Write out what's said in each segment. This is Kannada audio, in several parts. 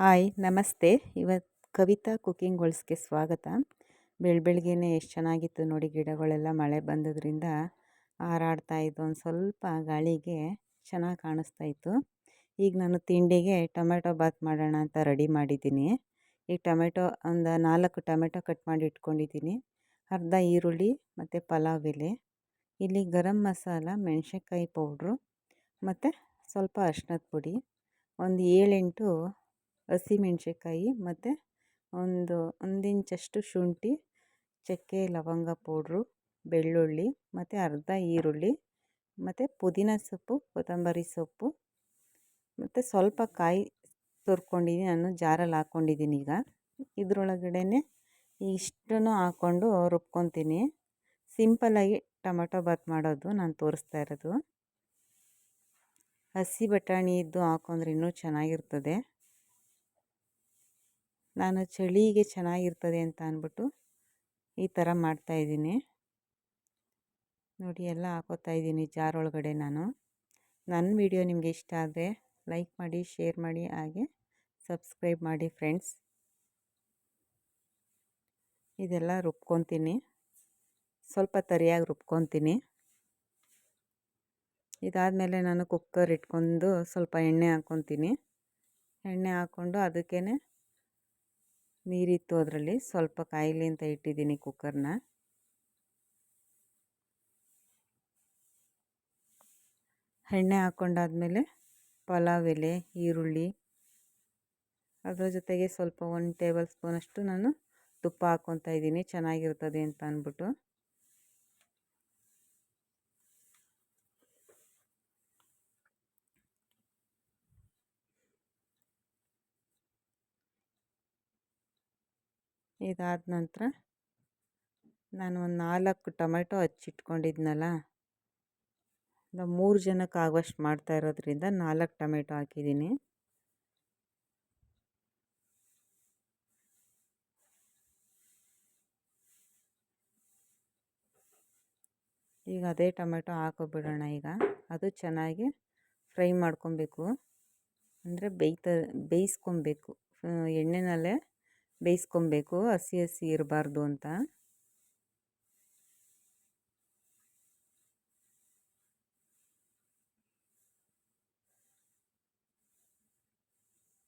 ಹಾಯ್, ನಮಸ್ತೆ. ಇವತ್ತು ಕವಿತಾ ಕುಕಿಂಗ್ ವರ್ಲ್ಡ್ಸ್ಗೆ ಸ್ವಾಗತ. ಬೆಳ ಬೆಳಗ್ಗೆನೆ ಎಷ್ಟು ಚೆನ್ನಾಗಿತ್ತು ನೋಡಿ ಗಿಡಗಳೆಲ್ಲ ಮಳೆ ಬಂದದ್ರಿಂದ ಹಾರಾಡ್ತಾ ಇತ್ತು ಒಂದು ಸ್ವಲ್ಪ ಗಾಳಿಗೆ ಚೆನ್ನಾಗಿ ಕಾಣಿಸ್ತಾ ಇತ್ತು. ಈಗ ನಾನು ತಿಂಡಿಗೆ ಟೊಮೆಟೊ ಬಾತ್ ಮಾಡೋಣ ಅಂತ ರೆಡಿ ಮಾಡಿದ್ದೀನಿ. ಈಗ ಟೊಮೆಟೊ ಒಂದು ನಾಲ್ಕು ಟೊಮೆಟೊ ಕಟ್ ಮಾಡಿ ಇಟ್ಕೊಂಡಿದ್ದೀನಿ. ಅರ್ಧ ಈರುಳ್ಳಿ ಮತ್ತು ಪಲಾವ್ ಎಲೆ, ಇಲ್ಲಿ ಗರಂ ಮಸಾಲ, ಮೆಣಸಿನ್ಕಾಯಿ ಪೌಡ್ರು ಮತ್ತು ಸ್ವಲ್ಪ ಅರ್ಶಿನದ ಪುಡಿ. ಒಂದು ಏಳೆಂಟು ಹಸಿಮೆಣ್ಸಿನ್ಕಾಯಿ ಮತ್ತು ಒಂದು ಒಂದು ಇಂಚಷ್ಟು ಶುಂಠಿ, ಚಕ್ಕೆ, ಲವಂಗ ಪೌಡ್ರು, ಬೆಳ್ಳುಳ್ಳಿ ಮತ್ತು ಅರ್ಧ ಈರುಳ್ಳಿ ಮತ್ತು ಪುದೀನ ಸೊಪ್ಪು, ಕೊತ್ತಂಬರಿ ಸೊಪ್ಪು ಮತ್ತು ಸ್ವಲ್ಪ ಕಾಯಿ ತುರ್ಕೊಂಡಿದ್ದೀನಿ ನಾನು ಜಾರಲ್ಲಿ ಹಾಕ್ಕೊಂಡಿದ್ದೀನಿ ಈಗ. ಇದರೊಳಗಡೆನೆ ಇಷ್ಟನ್ನು ಹಾಕ್ಕೊಂಡು ರುಬ್ಕೊತೀನಿ. ಸಿಂಪಲ್ಲಾಗಿ ಟೊಮೆಟೊ ಬಾತ್ ಮಾಡೋದು ನಾನು ತೋರಿಸ್ತಾ ಇರೋದು. ಹಸಿ ಬಟಾಣಿ ಇದ್ದು ಹಾಕೊಂಡ್ರೆ ಇನ್ನೂ ಚೆನ್ನಾಗಿರ್ತದೆ. ನಾನು ಚಳಿಗೆ ಚೆನ್ನಾಗಿರ್ತದೆ ಅಂತ ಅಂದ್ಬಿಟ್ಟು ಈ ಥರ ಮಾಡ್ತಾಯಿದ್ದೀನಿ ನೋಡಿ, ಎಲ್ಲ ಹಾಕೋತಾ ಇದ್ದೀನಿ ಜಾರ್ ಒಳಗಡೆ ನಾನು. ನನ್ನ ವಿಡಿಯೋ ನಿಮಗೆ ಇಷ್ಟ ಆದರೆ ಲೈಕ್ ಮಾಡಿ, ಶೇರ್ ಮಾಡಿ, ಹಾಗೆ ಸಬ್ಸ್ಕ್ರೈಬ್ ಮಾಡಿ ಫ್ರೆಂಡ್ಸ್. ಇದೆಲ್ಲ ರುಬ್ಕೊತೀನಿ. ಸ್ವಲ್ಪ ತರಿಯಾಗಿ ರುಬ್ಕೊತೀನಿ. ಇದಾದಮೇಲೆ ನಾನು ಕುಕ್ಕರ್ ಇಟ್ಕೊಂಡು ಸ್ವಲ್ಪ ಎಣ್ಣೆ ಹಾಕ್ಕೊತೀನಿ. ಎಣ್ಣೆ ಹಾಕ್ಕೊಂಡು ಅದಕ್ಕೇ ನೀರಿತ್ತು ಅದರಲ್ಲಿ. ಸ್ವಲ್ಪ ಕಾಯಿಲೆ ಅಂತ ಇಟ್ಟಿದ್ದೀನಿ ಕುಕ್ಕರ್ನ ಎಣ್ಣೆ ಹಾಕ್ಕೊಂಡಾದಮೇಲೆ ಪಲಾವ್ ಎಲೆ, ಈರುಳ್ಳಿ. ಅದರ ಜೊತೆಗೆ ಸ್ವಲ್ಪ ಒಂದು ಟೇಬಲ್ ಸ್ಪೂನಷ್ಟು ನಾನು ತುಪ್ಪ ಹಾಕ್ಕೊತಾ ಇದ್ದೀನಿ. ಚೆನ್ನಾಗಿರ್ತದೆ ಅಂತ ಅಂದ್ಬಿಟ್ಟು. ಇದಾದ ನಂತರ ನಾನು ಒಂದು ನಾಲ್ಕು ಟೊಮೆಟೊ ಹಚ್ಚಿಟ್ಕೊಂಡಿದ್ನಲ್ಲ ಮೂರು ಜನಕ್ಕೆ ಆಗುವಷ್ಟು ಮಾಡ್ತಾ ಇರೋದ್ರಿಂದ ನಾಲ್ಕು ಟೊಮೆಟೊ ಹಾಕಿದ್ದೀನಿ. ಈಗ ಅದೇ ಟೊಮೆಟೊ ಹಾಕೋಬಿಡೋಣ ಈಗ. ಅದು ಚೆನ್ನಾಗಿ ಫ್ರೈ ಮಾಡ್ಕೊಬೇಕು. ಅಂದರೆ ಬೇಯ್ತ, ಬೇಯಿಸ್ಕೊಬೇಕು. ಎಣ್ಣೆನಲ್ಲೇ ಬೇಯಿಸ್ಕೊಬೇಕು, ಹಸಿ ಹಸಿ ಇರಬಾರ್ದು ಅಂತ.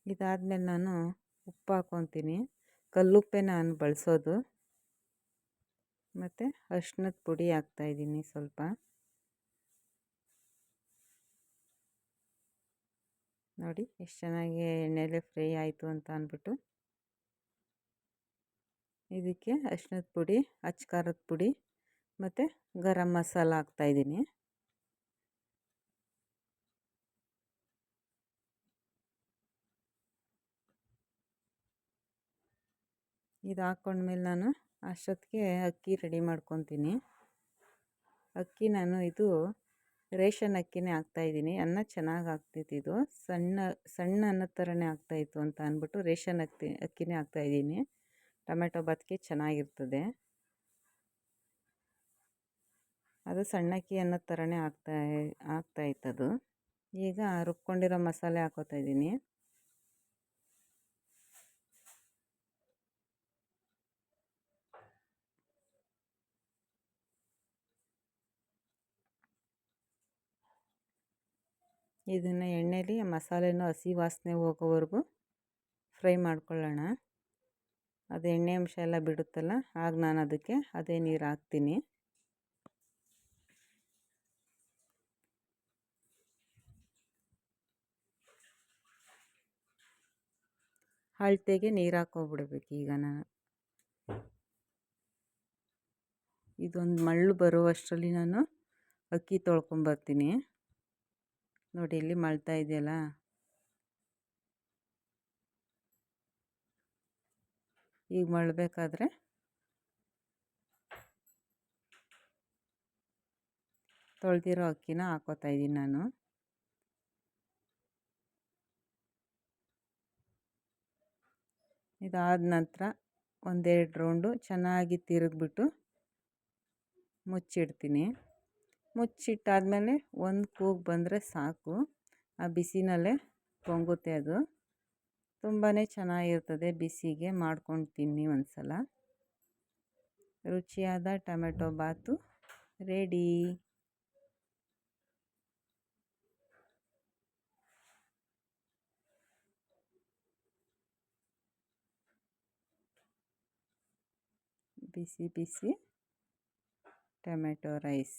ಇದಾದಮೇಲೆ ನಾನು ಉಪ್ಪು ಹಾಕ್ಕೊತೀನಿ ಕಲ್ಲುಪ್ಪೆ ನಾನು ಬಳಸೋದು. ಮತ್ತು ಅರ್ಶಿನದ ಪುಡಿ ಹಾಕ್ತಾಯಿದ್ದೀನಿ ಸ್ವಲ್ಪ. ನೋಡಿ, ಎಷ್ಟು ಚೆನ್ನಾಗಿ ಎಣ್ಣೆಲೆ ಫ್ರೈ ಆಯಿತು ಅಂತ ಅಂದ್ಬಿಟ್ಟು. ಇದಕ್ಕೆ ಅರ್ಶಿನದ ಪುಡಿ ಅಚ್ ಖಾರದ ಪುಡಿ ಮತ್ತು ಗರಂ ಮಸಾಲ ಹಾಕ್ತಾಯಿದ್ದೀನಿ ಇದು ಹಾಕ್ಕೊಂಡ್ಮೇಲೆ ನಾನು ಅಷ್ಟೊತ್ತಿಗೆ ಅಕ್ಕಿ ರೆಡಿ ಮಾಡ್ಕೊತೀನಿ. ಅಕ್ಕಿ ನಾನು ಇದು ರೇಷನ್ ಅಕ್ಕಿನೇ ಹಾಕ್ತಾಯಿದ್ದೀನಿ ಅನ್ನ ಚೆನ್ನಾಗಿ ಆಗ್ತೈತಿ ಇದು. ಸಣ್ಣ ಸಣ್ಣ ಅನ್ನದ ಥರನೇ ಆಗ್ತಾಯಿತ್ತು ಅಂತ ಅಂದ್ಬಿಟ್ಟು ರೇಷನ್ ಅಕ್ಕಿ, ಅಕ್ಕಿನೇ ಹಾಕ್ತಾಯಿದ್ದೀನಿ ಟೊಮೆಟೊ ಬದುಕಿ ಚೆನ್ನಾಗಿರ್ತದೆ. ಅದು ಸಣ್ಣಕ್ಕಿ ಅನ್ನೋ ಥರನೇ ಆಗ್ತಾ ಆಗ್ತಾಯಿತ್ತದು ಈಗ ರುಬ್ಕೊಂಡಿರೋ ಮಸಾಲೆ ಹಾಕೋತಾ ಇದ್ದೀನಿ. ಇದನ್ನು ಎಣ್ಣೆಲಿ ಮಸಾಲೆನೂ ಹಸಿ ವಾಸನೆ ಹೋಗೋವರೆಗೂ ಫ್ರೈ ಮಾಡ್ಕೊಳ್ಳೋಣ. ಅದು ಎಣ್ಣೆ ಅಂಶ ಎಲ್ಲ ಬಿಡುತ್ತಲ್ಲ, ಆಗ ನಾನು ಅದಕ್ಕೆ ಅದೇ ನೀರು ಹಾಕ್ತೀನಿ. ಅಳತೆಗೆ ನೀರು ಹಾಕೋಬಿಡ್ಬೇಕು ಈಗ ನಾನು. ಇದೊಂದು ಮಳ್ಳು ಬರುವಷ್ಟರಲ್ಲಿ ನಾನು ಅಕ್ಕಿ ತೊಳ್ಕೊಂಬರ್ತೀನಿ. ನೋಡಿ ಇಲ್ಲಿ ಮಳ್ತಾ ಇದೆಯಲ್ಲ? ಈಗ ಮಳಬೇಕಾದ್ರೆ ತೊಳೆದಿರೋ ಅಕ್ಕಿನ ಹಾಕೋತಾ ಇದ್ದೀನಿ ನಾನು. ಇದಾದ ನಂತರ ಒಂದೆರಡು ರೌಂಡು ಚೆನ್ನಾಗಿ ತಿರುಗಿಬಿಟ್ಟು ಮುಚ್ಚಿಡ್ತೀನಿ. ಮುಚ್ಚಿಟ್ಟಾದಮೇಲೆ ಒಂದು ಕೂಗು ಬಂದರೆ ಸಾಕು. ಆ ಬಿಸಿನಲ್ಲೇ ಪೊಂಗುತ್ತೆ ಅದು. ತುಂಬಾ ಚೆನ್ನಾಗಿರ್ತದೆ, ಬಿಸಿಗೆ ಮಾಡ್ಕೊಂಡು ತಿನ್ನಿ ಒಂದು ಸಲ ರುಚಿಯಾದ ಟೊಮೆಟೊ ಬಾತು ರೆಡಿ. ಬಿಸಿ ಬಿಸಿ tomato rice.